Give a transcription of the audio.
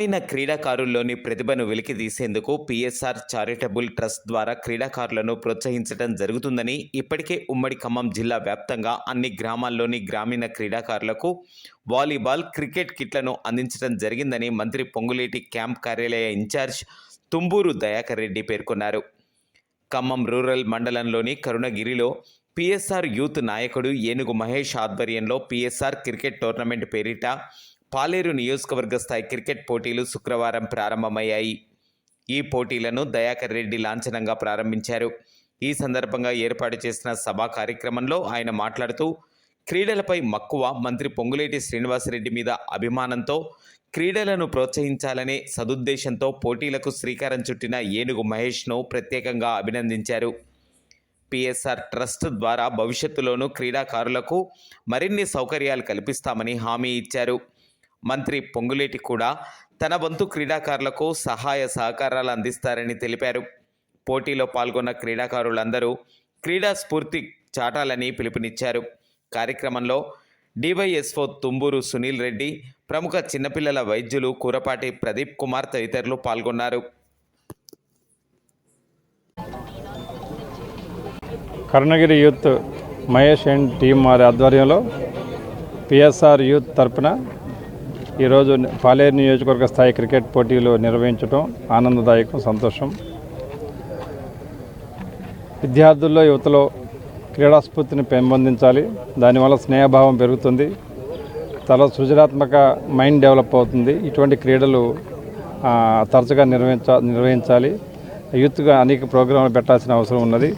గ్రామీణ క్రీడాకారుల్లోని ప్రతిభను వెలికి తీసేందుకు పిఎస్ఆర్ చారిటబుల్ ట్రస్ట్ ద్వారా క్రీడాకారులను ప్రోత్సహించడం జరుగుతుందని ఇప్పటికే ఉమ్మడి ఖమ్మం జిల్లా వ్యాప్తంగా అన్ని గ్రామాల్లోని గ్రామీణ క్రీడాకారులకు వాలీబాల్ క్రికెట్ కిట్లను అందించడం జరిగిందని మంత్రి పొంగులేటి క్యాంప్ కార్యాలయ ఇన్ఛార్జ్ తుంబూరు దయాకర్ రెడ్డి పేర్కొన్నారు. ఖమ్మం రూరల్ మండలంలోని కరుణగిరిలో పిఎస్ఆర్ యూత్ నాయకుడు ఏనుగు మహేష్ ఆధ్వర్యంలో పిఎస్ఆర్ క్రికెట్ టోర్నమెంట్ పేరిట పాలేరు నియోజకవర్గ స్థాయి క్రికెట్ పోటీలు శుక్రవారం ప్రారంభమయ్యాయి. ఈ పోటీలను దయాకర్ రెడ్డి లాంఛనంగా ప్రారంభించారు. ఈ సందర్భంగా ఏర్పాటు చేసిన సభా కార్యక్రమంలో ఆయన మాట్లాడుతూ క్రీడలపై మక్కువ మంత్రి పొంగులేటి శ్రీనివాసరెడ్డి మీద అభిమానంతో క్రీడలను ప్రోత్సహించాలనే సదుద్దేశంతో పోటీలకు శ్రీకారం చుట్టిన ఏనుగు మహేష్ను ప్రత్యేకంగా అభినందించారు. పిఎస్ఆర్ ట్రస్ట్ ద్వారా భవిష్యత్తులోనూ క్రీడాకారులకు మరిన్ని సౌకర్యాలు కల్పిస్తామని హామీ ఇచ్చారు. మంత్రి పొంగులేటి కూడా తన వంతు క్రీడాకారులకు సహాయ సహకారాలు అందిస్తారని తెలిపారు. పోటీలో పాల్గొన్న క్రీడాకారులందరూ క్రీడా స్ఫూర్తి చాటాలని పిలుపునిచ్చారు. కార్యక్రమంలో డివైఎస్ఓ తుంబూరు సునీల్ రెడ్డి ప్రముఖ చిన్నపిల్లల వైద్యులు కూరపాటి ప్రదీప్ కుమార్ తదితరులు పాల్గొన్నారు. Karunagiri youth Mahesh and team వారి ఆధ్వర్యంలో పిఎస్ఆర్ యూత్ తరపున ఈరోజు పాలేరు నియోజకవర్గ స్థాయి క్రికెట్ పోటీలు నిర్వహించడం ఆనందదాయకం సంతోషం. విద్యార్థుల్లో యువతలో క్రీడాస్ఫూర్తిని పెంపొందించాలి. దానివల్ల స్నేహభావం పెరుగుతుంది. చాలా సృజనాత్మక మైండ్ డెవలప్ అవుతుంది. ఇటువంటి క్రీడలు తరచుగా నిర్వహించ నిర్వహించాలి. యూత్గా అనేక ప్రోగ్రాంలు పెట్టాల్సిన అవసరం ఉన్నది.